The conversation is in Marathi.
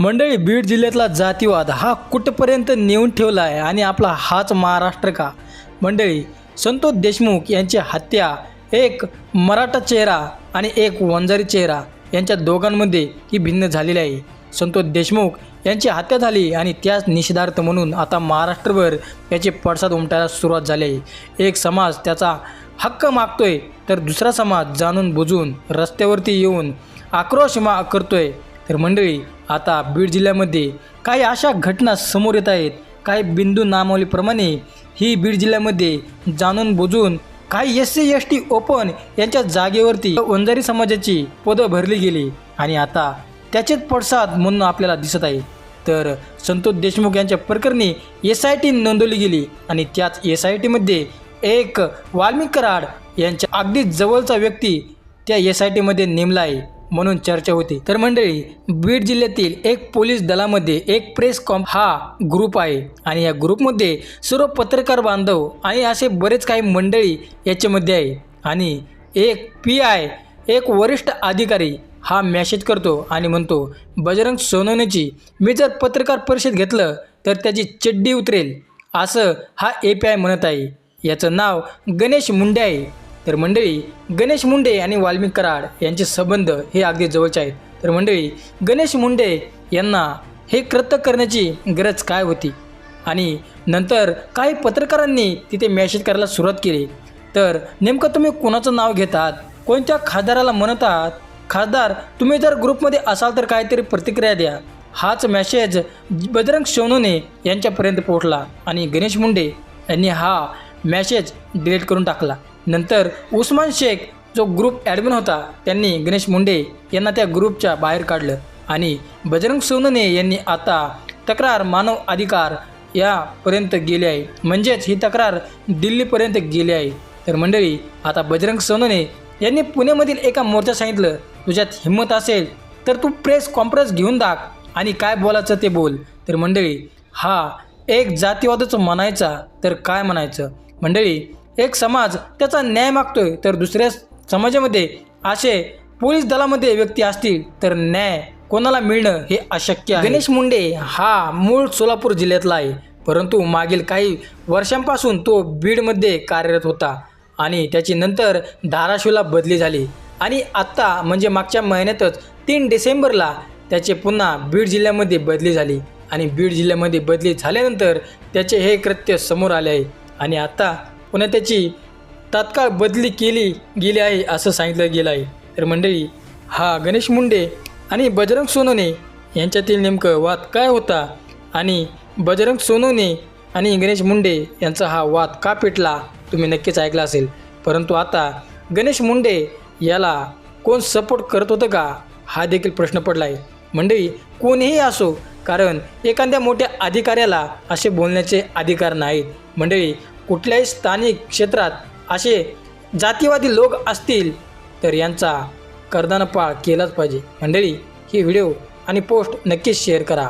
मंडळी बीड जिल्ह्यातला जातीवाद हा कुठपर्यंत नेऊन ठेवला आहे आणि आपला हाच महाराष्ट्र का? मंडळी संतोष देशमुख यांची हत्या एक मराठा चेहरा आणि एक वंजारी चेहरा यांच्या दोघांमध्ये ही भिन्न झालेली आहे. संतोष देशमुख यांची हत्या झाली आणि त्याच निषेधार्थ म्हणून आता महाराष्ट्रभर याचे पडसाद उमटायला सुरुवात झाली आहे. एक समाज त्याचा हक्क मागतोय तर दुसरा समाज जाणून बुजून रस्त्यावरती येऊन आक्रोश मा करतोय. तर मंडळी आता बीड जिल्ह्यामध्ये काही अशा घटना समोर येत आहेत. काही बिंदू नामावलीप्रमाणे ही बीड जिल्ह्यामध्ये जाणून बुजून काही S C S T open यांच्या जागेवरती वंजारी समाजाची पदं भरली गेली आणि आता त्याचेच पडसाद म्हणून आपल्याला दिसत आहे. तर संतोष देशमुख यांच्या प्रकरणी एस आय टी नोंदवली गेली आणि त्याच एस आय टीमध्ये एक वाल्मिक कराड यांच्या अगदी जवळचा व्यक्ती त्या एस आय टीमध्ये नेमला आहे. म्हणून चर्चा होती. तर मंडळी बीड जिल्ह्यातील एक पोलीस दलामध्ये एक प्रेस कॉम हा ग्रुप आहे. आणि या ग्रुपमध्ये सर्व पत्रकार बांधव आणि असे बरेच काही मंडळी याच्यामध्ये आहे. आणि एक पी आय एक वरिष्ठ अधिकारी हा मॅसेज करतो आणि म्हणतो बजरंग सोनवणेची मी जर पत्रकार परिषद घेतलं तर त्याची चड्डी उतरेल. असं हा ए पी आय म्हणत आहे. याचं नाव गणेश मुंडे आहे. तर मंडळी गणेश मुंडे आणि वाल्मिक कराड यांचे संबंध हे अगदी जवळचे आहेत. तर मंडळी गणेश मुंडे यांना हे कृत्य करण्याची गरज काय होती? आणि नंतर काही पत्रकारांनी तिथे मॅसेज करायला सुरुवात केली. तर नेमकं तुम्ही कोणाचं नाव घेतात? कोणत्या खासदाराला म्हणत आहात खासदार तुम्ही जर ग्रुपमध्ये असाल तर काहीतरी प्रतिक्रिया द्या. हाच मॅसेज बजरंग सोनूने यांच्यापर्यंत पोहोचला आणि गणेश मुंडे यांनी हा मॅसेज डिलीट करून टाकला. नंतर उस्मान शेख जो ग्रुप ॲडमिन होता त्यांनी गणेश मुंडे यांना त्या ग्रुपच्या बाहेर काढलं. आणि बजरंग सोनने यांनी आता तक्रार मानव अधिकार यापर्यंत गेली आहे. म्हणजेच ही तक्रार दिल्लीपर्यंत गेली आहे. तर मंडळी आता बजरंग सोनने यांनी पुण्यामधील एका मोर्चा सांगितलं तुझ्यात हिंमत असेल तर तू प्रेस कॉन्फरन्स घेऊन दाख आणि काय बोलायचं ते बोल. तर मंडळी हा एक जातीवादच म्हणायचा तर काय म्हणायचं? मंडळी एक समाज त्याचा न्याय मागतोय तर दुसऱ्या समाजामध्ये असे पोलीस दलामध्ये व्यक्ती असतील तर न्याय कोणाला मिळणं हे अशक्य आहे. गणेश मुंडे हा मूळ सोलापूर जिल्ह्यातला आहे परंतु मागील काही वर्षांपासून तो बीडमध्ये कार्यरत होता आणि त्याची नंतर धाराशिवला बदली झाली. आणि आत्ता म्हणजे मागच्या महिन्यातच तीन डिसेंबरला त्याचे पुन्हा बीड जिल्ह्यामध्ये बदली झाली. आणि बीड जिल्ह्यामध्ये बदली झाल्यानंतर त्याचे हे कृत्य समोर आले आहे. आणि आता पुन्हा त्याची तात्काळ बदली केली गेली आहे असं सांगितलं गेलं आहे. तर मंडळी हा गणेश मुंडे आणि बजरंग सोनवणे यांच्यातील नेमकं वाद काय होता आणि बजरंग सोनवणे आणि गणेश मुंडे यांचा हा वाद का पेटला तुम्ही नक्कीच ऐकला असेल. परंतु आता गणेश मुंडे याला कोण सपोर्ट करत होतं का हा देखील प्रश्न पडला आहे मंडळी कोणीही असो कारण एखाद्या मोठ्या अधिकाऱ्याला असे बोलण्याचे अधिकार नाहीत. मंडळी कुठल्याही स्थानिक क्षेत्रात असे जातीवादी लोक असतील तर यांचा कर्दानपाळ केलाच पाहिजे. मंडळी ही व्हिडिओ आणि पोस्ट नक्कीच शेअर करा.